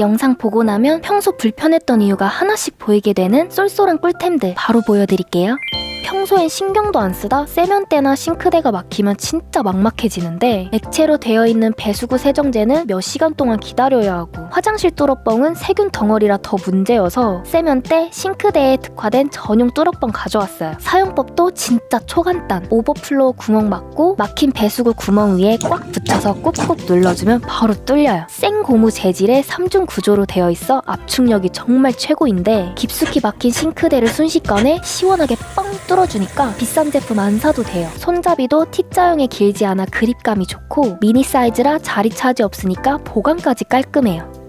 영상 보고 나면 평소 불편했던 이유가 하나씩 보이게 되는 쏠쏠한 꿀템들 바로 보여드릴게요. 평소엔 신경도 안 쓰다 세면대나 싱크대가 막히면 진짜 막막해지는데 액체로 되어 있는 배수구 세정제는 몇 시간 동안 기다려야 하고 화장실 뚫어뻥은 세균 덩어리라 더 문제여서 세면대, 싱크대에 특화된 전용 뚫어뻥 가져왔어요. 사용법도 진짜 초간단. 오버플로우 구멍 막고 막힌 배수구 구멍 위에 꽉 붙여서 꾹꾹 눌러주면 바로 뚫려요. 생고무 재질의 3중 구조로 되어 있어 압축력이 정말 최고인데 깊숙이 막힌 싱크대를 순식간에 시원하게 뻥 뚫어 주니까 비싼 제품 안 사도 돼요. 손잡이도 T자형에 길지 않아 그립감이 좋고 미니 사이즈라 자리 차지 없으니까 보관까지 깔끔해요.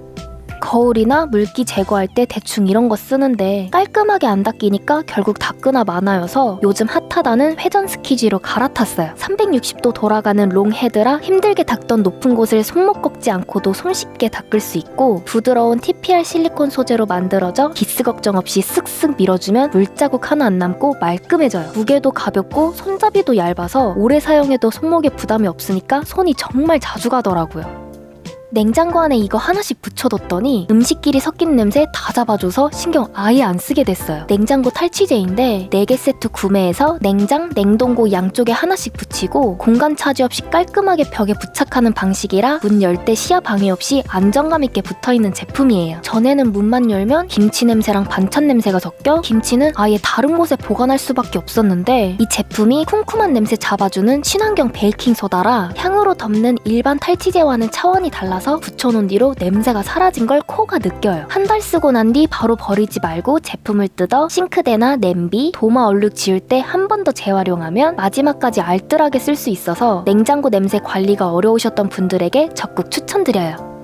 거울이나 물기 제거할 때 대충 이런 거 쓰는데 깔끔하게 안 닦이니까 결국 닦으나 마나여서 요즘 핫하다는 회전 스키지로 갈아탔어요. 360도 돌아가는 롱 헤드라 힘들게 닦던 높은 곳을 손목 꺾지 않고도 손쉽게 닦을 수 있고 부드러운 TPR 실리콘 소재로 만들어져 기스 걱정 없이 쓱쓱 밀어주면 물자국 하나 안 남고 말끔해져요. 무게도 가볍고 손잡이도 얇아서 오래 사용해도 손목에 부담이 없으니까 손이 정말 자주 가더라고요. 냉장고 안에 이거 하나씩 붙여뒀더니 음식끼리 섞인 냄새 다 잡아줘서 신경 아예 안 쓰게 됐어요. 냉장고 탈취제인데 4개 세트 구매해서 냉장, 냉동고 양쪽에 하나씩 붙이고 공간 차지 없이 깔끔하게 벽에 부착하는 방식이라 문 열 때 시야 방해 없이 안정감 있게 붙어있는 제품이에요. 전에는 문만 열면 김치 냄새랑 반찬 냄새가 섞여 김치는 아예 다른 곳에 보관할 수밖에 없었는데 이 제품이 쿰쿰한 냄새 잡아주는 친환경 베이킹 소다라 향으로 덮는 일반 탈취제와는 차원이 달라서 붙여놓은 뒤로 냄새가 사라진 걸 코가 느껴요. 한 달 쓰고 난 뒤 바로 버리지 말고 제품을 뜯어 싱크대나 냄비, 도마 얼룩 지울 때 한 번 더 재활용하면 마지막까지 알뜰하게 쓸 수 있어서 냉장고 냄새 관리가 어려우셨던 분들에게 적극 추천드려요.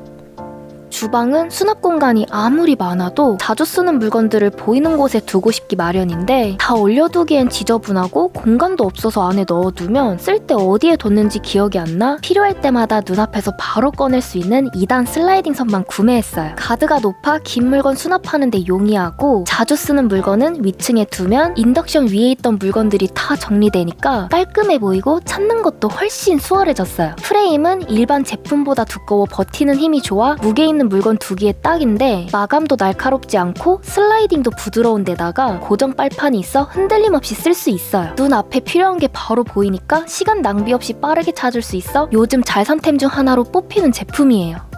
주방은 수납 공간이 아무리 많아도 자주 쓰는 물건들을 보이는 곳에 두고 싶기 마련인데 다 올려두기엔 지저분하고 공간도 없어서 안에 넣어두면 쓸 때 어디에 뒀는지 기억이 안 나 필요할 때마다 눈앞에서 바로 꺼낼 수 있는 2단 슬라이딩 선만 구매했어요. 가드가 높아 긴 물건 수납하는데 용이하고 자주 쓰는 물건은 위층에 두면 인덕션 위에 있던 물건들이 다 정리되니까 깔끔해 보이고 찾는 것도 훨씬 수월해졌어요. 프레임은 일반 제품보다 두꺼워 버티는 힘이 좋아 무게 있는 물건 두기에 딱인데 마감도 날카롭지 않고 슬라이딩도 부드러운 데다가 고정 빨판이 있어 흔들림 없이 쓸 수 있어요. 눈 앞에 필요한 게 바로 보이니까 시간 낭비 없이 빠르게 찾을 수 있어 요즘 잘 산템 중 하나로 뽑히는 제품이에요.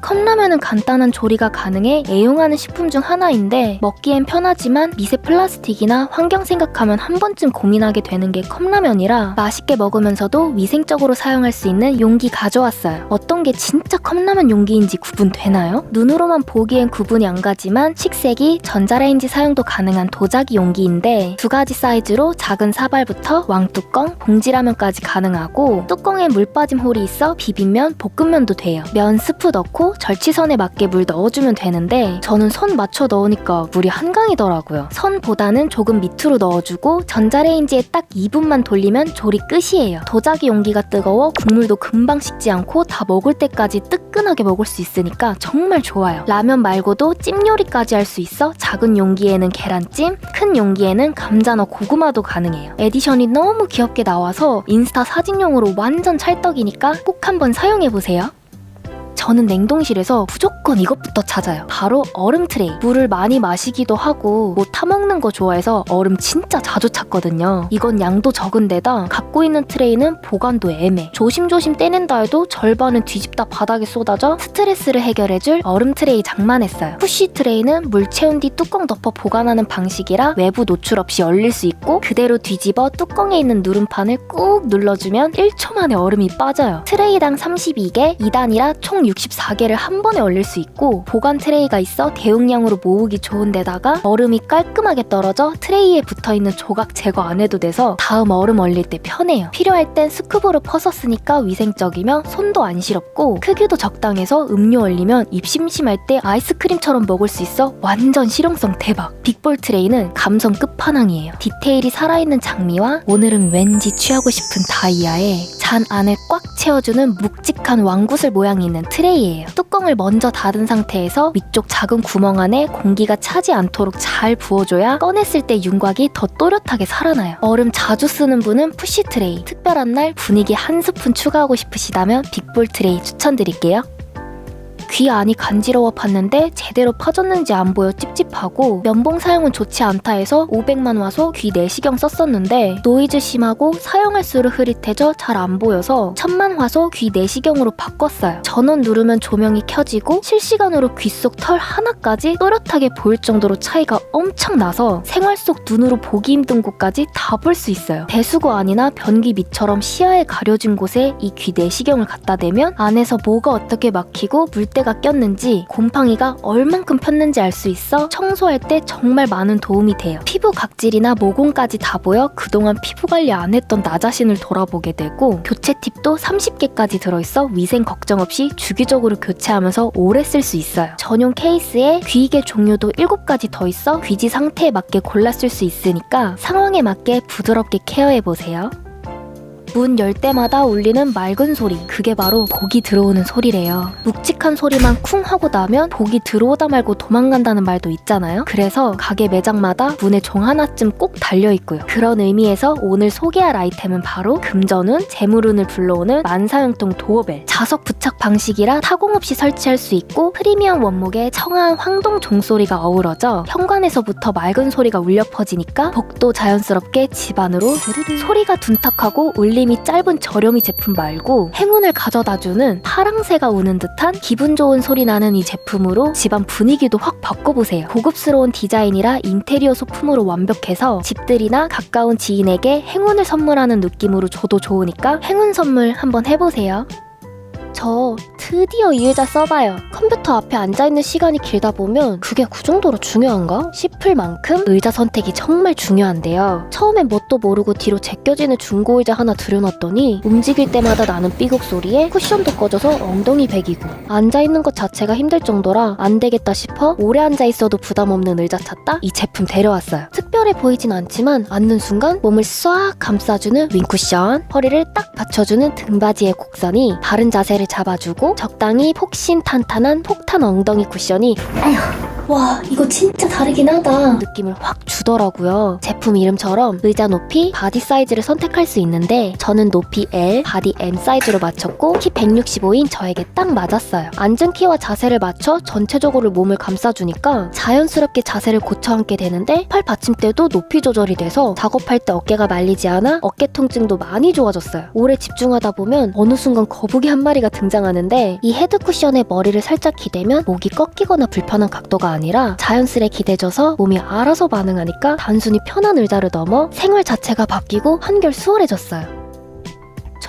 컵라면은 간단한 조리가 가능해 애용하는 식품 중 하나인데 먹기엔 편하지만 미세 플라스틱이나 환경 생각하면 한 번쯤 고민하게 되는 게 컵라면이라 맛있게 먹으면서도 위생적으로 사용할 수 있는 용기 가져왔어요. 어떤 게 진짜 컵라면 용기인지 구분되나요? 눈으로만 보기엔 구분이 안 가지만 식색이 전자레인지 사용도 가능한 도자기 용기인데 두 가지 사이즈로 작은 사발부터 왕뚜껑, 봉지라면까지 가능하고 뚜껑에 물 빠짐 홀이 있어 비빔면, 볶음면도 돼요. 면 스프 넣고 절치선에 맞게 물 넣어주면 되는데 저는 선 맞춰 넣으니까 물이 한강이더라고요. 선보다는 조금 밑으로 넣어주고 전자레인지에 딱 2분만 돌리면 조리 끝이에요. 도자기 용기가 뜨거워 국물도 금방 식지 않고 다 먹을 때까지 뜨끈하게 먹을 수 있으니까 정말 좋아요. 라면 말고도 찜 요리까지 할 수 있어 작은 용기에는 계란찜, 큰 용기에는 감자나 고구마도 가능해요. 에디션이 너무 귀엽게 나와서 인스타 사진용으로 완전 찰떡이니까 꼭 한번 사용해보세요. 저는 냉동실에서 무조건 이것부터 찾아요. 바로 얼음 트레이. 물을 많이 마시기도 하고 뭐 타먹는 거 좋아해서 얼음 진짜 자주 찾거든요. 이건 양도 적은데다 갖고 있는 트레이는 보관도 애매. 조심조심 떼낸다 해도 절반은 뒤집다 바닥에 쏟아져 스트레스를 해결해줄 얼음 트레이 장만했어요. 푸시 트레이는 물 채운 뒤 뚜껑 덮어 보관하는 방식이라 외부 노출 없이 얼릴 수 있고 그대로 뒤집어 뚜껑에 있는 누름판을 꾹 눌러주면 1초 만에 얼음이 빠져요. 트레이당 32개, 2단이라 총 64개를 한 번에 얼릴 수 있고 보관 트레이가 있어 대용량으로 모으기 좋은 데다가 얼음이 깔끔하게 떨어져 트레이에 붙어있는 조각 제거 안 해도 돼서 다음 얼음 얼릴 때 편해요. 필요할 땐 스쿱으로 퍼서 쓰니까 위생적이며 손도 안 시렵고 크기도 적당해서 음료 얼리면 입 심심할 때 아이스크림처럼 먹을 수 있어 완전 실용성 대박. 빅볼 트레이는 감성 끝판왕이에요. 디테일이 살아있는 장미와 오늘은 왠지 취하고 싶은 다이아에 잔 안을 꽉 채워주는 묵직한 왕구슬 모양이 있는 트레이예요. 뚜껑을 먼저 닫은 상태에서 위쪽 작은 구멍 안에 공기가 차지 않도록 잘 부어줘야 꺼냈을 때 윤곽이 더 또렷하게 살아나요. 얼음 자주 쓰는 분은 푸시 트레이, 특별한 날 분위기 한 스푼 추가하고 싶으시다면 빅볼 트레이 추천드릴게요. 귀 안이 간지러워 봤는데 제대로 파졌는지 안 보여 찝찝하고 면봉 사용은 좋지 않다 해서 500만 화소 귀 내시경 썼었는데 노이즈 심하고 사용할수록 흐릿해져 잘 안 보여서 1000만 화소 귀 내시경으로 바꿨어요. 전원 누르면 조명이 켜지고 실시간으로 귀 속 털 하나까지 또렷하게 보일 정도로 차이가 엄청 나서 생활 속 눈으로 보기 힘든 곳까지 다 볼 수 있어요. 배수구 안이나 변기 밑처럼 시야에 가려진 곳에 이 귀 내시경을 갖다 대면 안에서 뭐가 어떻게 막히고 물 때가 꼈는지 곰팡이가 얼만큼 폈는지 알 수 있어 청소할 때 정말 많은 도움이 돼요. 피부 각질이나 모공까지 다 보여 그동안 피부 관리 안 했던 나 자신을 돌아보게 되고 교체 팁도 30개까지 들어있어 위생 걱정 없이 주기적으로 교체하면서 오래 쓸 수 있어요. 전용 케이스에 귀이개 종류도 7가지 더 있어 귀지 상태에 맞게 골라 쓸 수 있으니까 상황에 맞게 부드럽게 케어해보세요. 문 열 때마다 울리는 맑은 소리. 그게 바로 복이 들어오는 소리래요. 묵직한 소리만 쿵 하고 나면 복이 들어오다 말고 도망간다는 말도 있잖아요. 그래서 가게 매장마다 문에 종 하나쯤 꼭 달려 있고요. 그런 의미에서 오늘 소개할 아이템은 바로 금전운, 재물운을 불러오는 만사형통 도어벨. 자석 부착 방식이라 타공 없이 설치할 수 있고 프리미엄 원목에 청아한 황동 종소리가 어우러져 현관에서부터 맑은 소리가 울려 퍼지니까 복도 자연스럽게 집 안으로 소리가 둔탁하고 울 림이 짧은 저렴이 제품 말고 행운을 가져다주는 파랑새가 우는 듯한 기분 좋은 소리 나는 이 제품으로 집안 분위기도 확 바꿔보세요. 고급스러운 디자인이라 인테리어 소품으로 완벽해서 집들이나 가까운 지인에게 행운을 선물하는 느낌으로 줘도 좋으니까 행운 선물 한번 해보세요. 저 드디어 이 의자 써봐요. 컴퓨터 앞에 앉아있는 시간이 길다 보면 그게 그 정도로 중요한가? 싶을 만큼 의자 선택이 정말 중요한데요. 처음엔 뭣도 모르고 뒤로 제껴지는 중고 의자 하나 들여놨더니 움직일 때마다 나는 삐걱 소리에 쿠션도 꺼져서 엉덩이 베기고 앉아있는 것 자체가 힘들 정도라 안 되겠다 싶어 오래 앉아있어도 부담 없는 의자 찾다 이 제품 데려왔어요. 특별해 보이진 않지만 앉는 순간 몸을 싹 감싸주는 윙쿠션, 허리를 딱 받쳐주는 등받이의 곡선이 바른 자세를 잡아주고 적당히 폭신탄탄한 폭탄 엉덩이 쿠션이 와 이거 진짜 다르긴 하다. 느낌을 확 주더라고요. 제품 이름처럼 의자 높이 바디 사이즈를 선택할 수 있는데 저는 높이 L 바디 M 사이즈로 맞췄고 키 165인 저에게 딱 맞았어요. 앉은 키와 자세를 맞춰 전체적으로 몸을 감싸주니까 자연스럽게 자세를 고쳐 앉게 되는데 팔 받침대도 높이 조절이 돼서 작업할 때 어깨가 말리지 않아 어깨 통증도 많이 좋아졌어요. 오래 집중하다 보면 어느 순간 거북이 한 마리가 등장하는데 이 헤드 쿠션에 머리를 살짝 기대면 목이 꺾이거나 불편한 각도가 아니라 자연스레 기대져서 몸이 알아서 반응하니까 단순히 편한 의자를 넘어 생활 자체가 바뀌고 한결 수월해졌어요.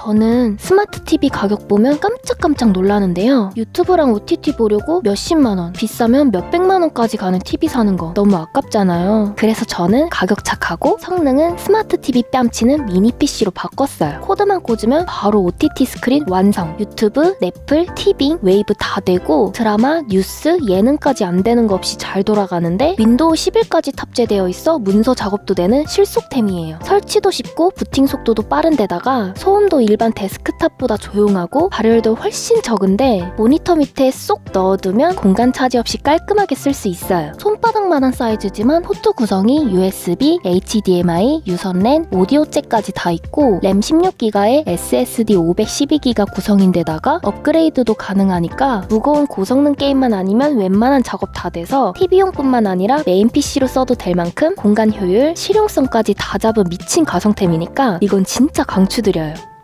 저는 스마트 TV 가격 보면 깜짝깜짝 놀라는데요. 유튜브랑 OTT 보려고 몇십만 원, 비싸면 몇백만 원까지 가는 TV 사는 거 너무 아깝잖아요. 그래서 저는 가격 착하고 성능은 스마트 TV 뺨치는 미니 PC로 바꿨어요. 코드만 꽂으면 바로 OTT 스크린 완성. 유튜브, 넷플, 티빙, 웨이브 다 되고 드라마, 뉴스, 예능까지 안 되는 거 없이 잘 돌아가는데 윈도우 11까지 탑재되어 있어 문서 작업도 되는 실속템이에요. 설치도 쉽고 부팅 속도도 빠른 데다가 소음도 일반 데스크탑보다 조용하고 발열도 훨씬 적은데 모니터 밑에 쏙 넣어두면 공간 차지 없이 깔끔하게 쓸 수 있어요. 손바닥만한 사이즈지만 포트 구성이 USB, HDMI, 유선 랜, 오디오 잭까지 다 있고 램 16기가에 SSD 512기가 구성인데다가 업그레이드도 가능하니까 무거운 고성능 게임만 아니면 웬만한 작업 다 돼서 TV용뿐만 아니라 메인 PC로 써도 될 만큼 공간 효율, 실용성까지 다 잡은 미친 가성템이니까 이건 진짜 강추드려요.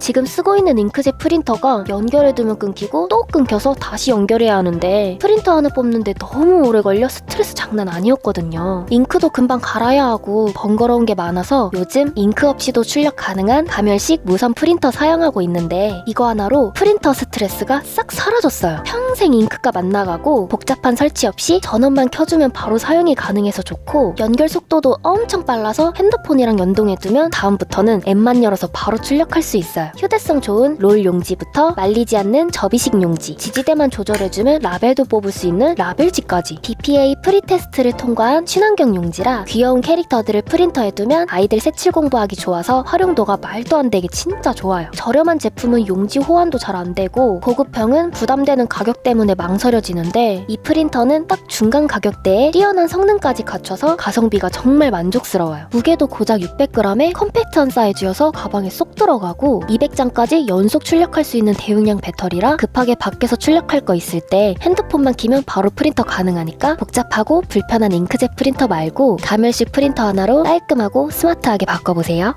지금 쓰고 있는 잉크젯 프린터가 연결해두면 끊기고 또 끊겨서 다시 연결해야 하는데 프린터 하나 뽑는데 너무 오래 걸려 스트레스 장난 아니었거든요. 잉크도 금방 갈아야 하고 번거로운 게 많아서 요즘 잉크 없이도 출력 가능한 가멸식 무선 프린터 사용하고 있는데 이거 하나로 프린터 스트레스가 싹 사라졌어요. 평생 잉크값 안 나가고 복잡한 설치 없이 전원만 켜주면 바로 사용이 가능해서 좋고 연결 속도도 엄청 빨라서 핸드폰이랑 연동해두면 다음부터는 앱만 열어서 바로 출력할 수 있어요. 휴대성 좋은 롤 용지부터 말리지 않는 접이식 용지, 지지대만 조절해주면 라벨도 뽑을 수 있는 라벨지까지 BPA 프리테스트를 통과한 친환경 용지라 귀여운 캐릭터들을 프린터에 두면 아이들 색칠 공부하기 좋아서 활용도가 말도 안 되게 진짜 좋아요. 저렴한 제품은 용지 호환도 잘 안 되고 고급형은 부담되는 가격 때문에 망설여지는데 이 프린터는 딱 중간 가격대에 뛰어난 성능까지 갖춰서 가성비가 정말 만족스러워요. 무게도 고작 600g에 컴팩트한 사이즈여서 가방에 쏙 들어가고 200장까지 연속 출력할 수 있는 대용량 배터리라 급하게 밖에서 출력할 거 있을 때 핸드폰만 키면 바로 프린터 가능하니까 복잡하고 불편한 잉크젯 프린터 말고 가멸식 프린터 하나로 깔끔하고 스마트하게 바꿔보세요.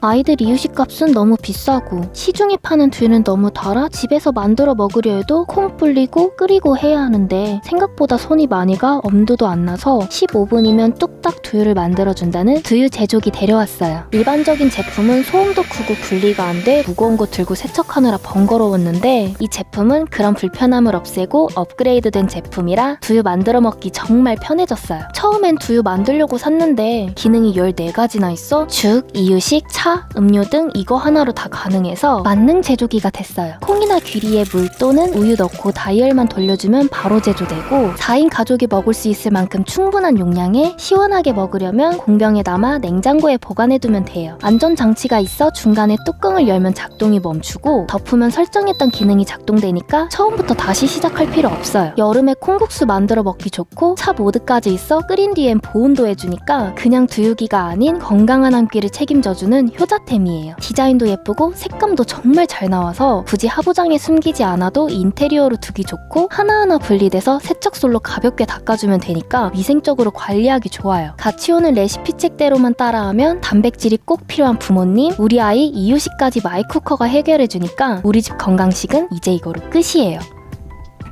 아이들 이유식 값은 너무 비싸고 시중에 파는 두유는 너무 달아 집에서 만들어 먹으려 해도 콩 불리고 끓이고 해야 하는데 생각보다 손이 많이 가 엄두도 안 나서 15분이면 뚝딱 두유를 만들어준다는 두유 제조기 데려왔어요. 일반적인 제품은 소음도 크고 분리가 안 돼 무거운 거 들고 세척하느라 번거로웠는데 이 제품은 그런 불편함을 없애고 업그레이드된 제품이라 두유 만들어 먹기 정말 편해졌어요. 처음엔 두유 만들려고 샀는데 기능이 14가지나 있어 죽, 이유식, 차, 음료 등 이거 하나로 다 가능해서 만능 제조기가 됐어요. 콩이나 귀리에 물 또는 우유 넣고 다이얼만 돌려주면 바로 제조되고 4인 가족이 먹을 수 있을 만큼 충분한 용량에 시원하게 먹으려면 공병에 담아 냉장고에 보관해두면 돼요. 안전 장치가 있어 중간에 뚜껑을 열면 작동이 멈추고 덮으면 설정했던 기능이 작동되니까 처음부터 다시 시작할 필요 없어요. 여름에 콩국수 만들어 먹기 좋고 차 모드까지 있어 끓인 뒤엔 보온도 해주니까 그냥 두유기가 아닌 건강한 한 끼를 책임져주는 효자템이에요. 디자인도 예쁘고 색감도 정말 잘 나와서 굳이 하부장에 숨기지 않아도 인테리어로 두기 좋고 하나하나 분리돼서 세척솔로 가볍게 닦아주면 되니까 위생적으로 관리하기 좋아요. 같이 오는 레시피 책대로만 따라하면 단백질이 꼭 필요한 부모님, 우리 아이 이유식까지 마이쿠커가 해결해주니까 우리 집 건강식은 이제 이거로 끝이에요.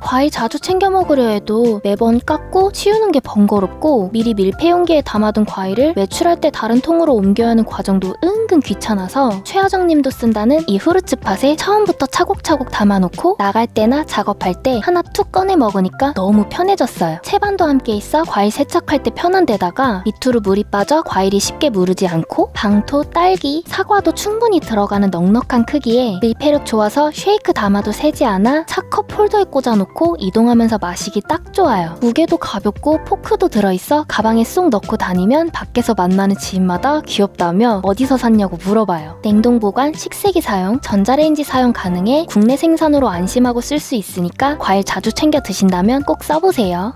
과일 자주 챙겨 먹으려 해도 매번 깎고 치우는 게 번거롭고 미리 밀폐 용기에 담아둔 과일을 외출할 때 다른 통으로 옮겨야 하는 과정도 은근 귀찮아서 최하정님도 쓴다는 이 후르츠팟에 처음부터 차곡차곡 담아놓고 나갈 때나 작업할 때 하나 툭 꺼내 먹으니까 너무 편해졌어요. 채반도 함께 있어 과일 세척할 때 편한 데다가 밑으로 물이 빠져 과일이 쉽게 무르지 않고 방토, 딸기, 사과도 충분히 들어가는 넉넉한 크기에 밀폐력 좋아서 쉐이크 담아도 새지 않아 차컵 홀더에 꽂아놓고 이동하면서 마시기 딱 좋아요. 무게도 가볍고 포크도 들어있어 가방에 쏙 넣고 다니면 밖에서 만나는 지인마다 귀엽다며 어디서 샀냐고 물어봐요. 냉동 보관, 식세기 사용, 전자레인지 사용 가능해 국내 생산으로 안심하고 쓸 수 있으니까 과일 자주 챙겨 드신다면 꼭 써보세요.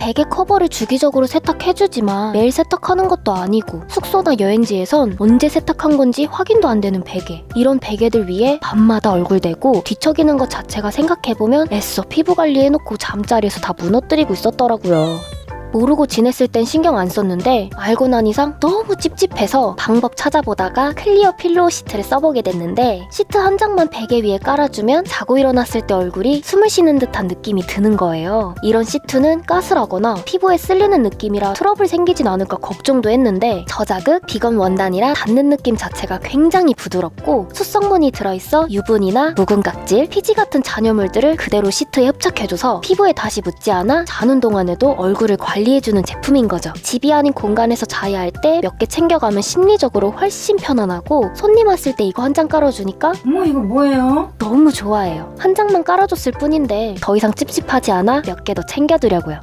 베개 커버를 주기적으로 세탁해주지만 매일 세탁하는 것도 아니고 숙소나 여행지에선 언제 세탁한 건지 확인도 안 되는 베개. 이런 베개들 위에 밤마다 얼굴 대고 뒤척이는 것 자체가 생각해보면 애써 피부 관리해놓고 잠자리에서 다 무너뜨리고 있었더라고요 모르고 지냈을 땐 신경 안 썼는데 알고 난 이상 너무 찝찝해서 방법 찾아보다가 클리어 필로우 시트를 써보게 됐는데 시트 한 장만 베개 위에 깔아주면 자고 일어났을 때 얼굴이 숨을 쉬는 듯한 느낌이 드는 거예요. 이런 시트는 가스라거나 피부에 쓸리는 느낌이라 트러블 생기진 않을까 걱정도 했는데 저자극, 비건 원단이라 닿는 느낌 자체가 굉장히 부드럽고 수성분이 들어있어 유분이나 묵은 각질, 피지 같은 잔여물들을 그대로 시트에 흡착해줘서 피부에 다시 묻지 않아 자는 동안에도 얼굴을 관리 해주는 제품인 거죠. 집이 아닌 공간에서 자야 할 때 몇 개 챙겨가면 심리적으로 훨씬 편안하고 손님 왔을 때 이거 한 장 깔아주니까 어머 이거 뭐예요? 너무 좋아해요. 한 장만 깔아줬을 뿐인데 더 이상 찝찝하지 않아 몇 개 더 챙겨두려고요.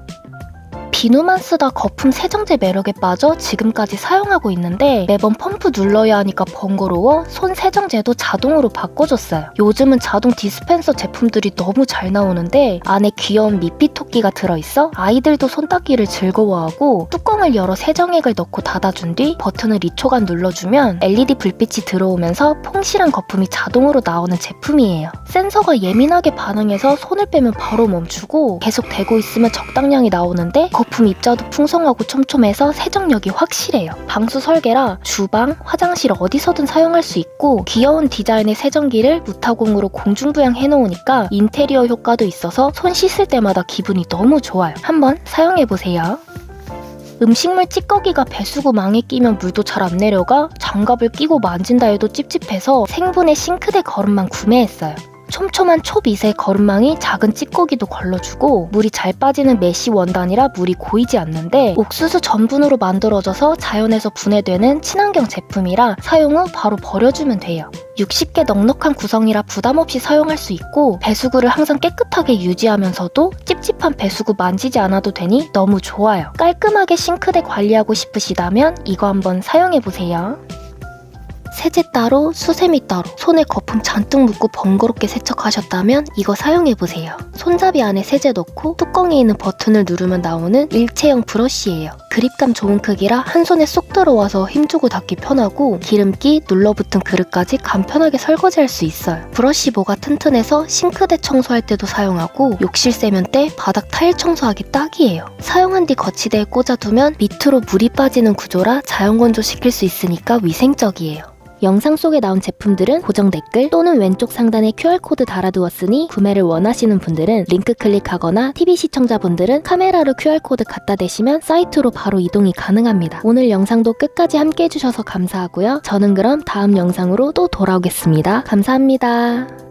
비누만 쓰다 거품 세정제 매력에 빠져 지금까지 사용하고 있는데 매번 펌프 눌러야 하니까 번거로워 손 세정제도 자동으로 바꿔줬어요. 요즘은 자동 디스펜서 제품들이 너무 잘 나오는데 안에 귀여운 미피 토끼가 들어있어 아이들도 손 닦기를 즐거워하고 뚜껑을 열어 세정액을 넣고 닫아준 뒤 버튼을 2초간 눌러주면 LED 불빛이 들어오면서 퐁실한 거품이 자동으로 나오는 제품이에요. 센서가 예민하게 반응해서 손을 빼면 바로 멈추고 계속 대고 있으면 적당량이 나오는데 거품 입자도 풍성하고 촘촘해서 세정력이 확실해요. 방수 설계라 주방, 화장실 어디서든 사용할 수 있고 귀여운 디자인의 세정기를 무타공으로 공중부양 해놓으니까 인테리어 효과도 있어서 손 씻을 때마다 기분이 너무 좋아요. 한번 사용해보세요. 음식물 찌꺼기가 배수구 망에 끼면 물도 잘 안 내려가 장갑을 끼고 만진다 해도 찝찝해서 생분해 싱크대 거름망 구매했어요. 촘촘한 초미세 거름망이 작은 찌꺼기도 걸러주고 물이 잘 빠지는 메쉬 원단이라 물이 고이지 않는데 옥수수 전분으로 만들어져서 자연에서 분해되는 친환경 제품이라 사용 후 바로 버려주면 돼요. 60개 넉넉한 구성이라 부담 없이 사용할 수 있고 배수구를 항상 깨끗하게 유지하면서도 찝찝한 배수구 만지지 않아도 되니 너무 좋아요. 깔끔하게 싱크대 관리하고 싶으시다면 이거 한번 사용해보세요. 세제 따로, 수세미 따로, 손에 거품 잔뜩 묻고 번거롭게 세척하셨다면 이거 사용해보세요. 손잡이 안에 세제 넣고 뚜껑에 있는 버튼을 누르면 나오는 일체형 브러쉬예요. 그립감 좋은 크기라 한 손에 쏙 들어와서 힘주고 닦기 편하고 기름기, 눌러붙은 그릇까지 간편하게 설거지할 수 있어요. 브러쉬 모가 튼튼해서 싱크대 청소할 때도 사용하고 욕실 세면대, 바닥 타일 청소하기 딱이에요. 사용한 뒤 거치대에 꽂아두면 밑으로 물이 빠지는 구조라 자연 건조 시킬 수 있으니까 위생적이에요. 영상 속에 나온 제품들은 고정 댓글 또는 왼쪽 상단에 QR코드 달아두었으니 구매를 원하시는 분들은 링크 클릭하거나 TV 시청자분들은 카메라로 QR코드 갖다 대시면 사이트로 바로 이동이 가능합니다. 오늘 영상도 끝까지 함께 해주셔서 감사하고요. 저는 그럼 다음 영상으로 또 돌아오겠습니다. 감사합니다.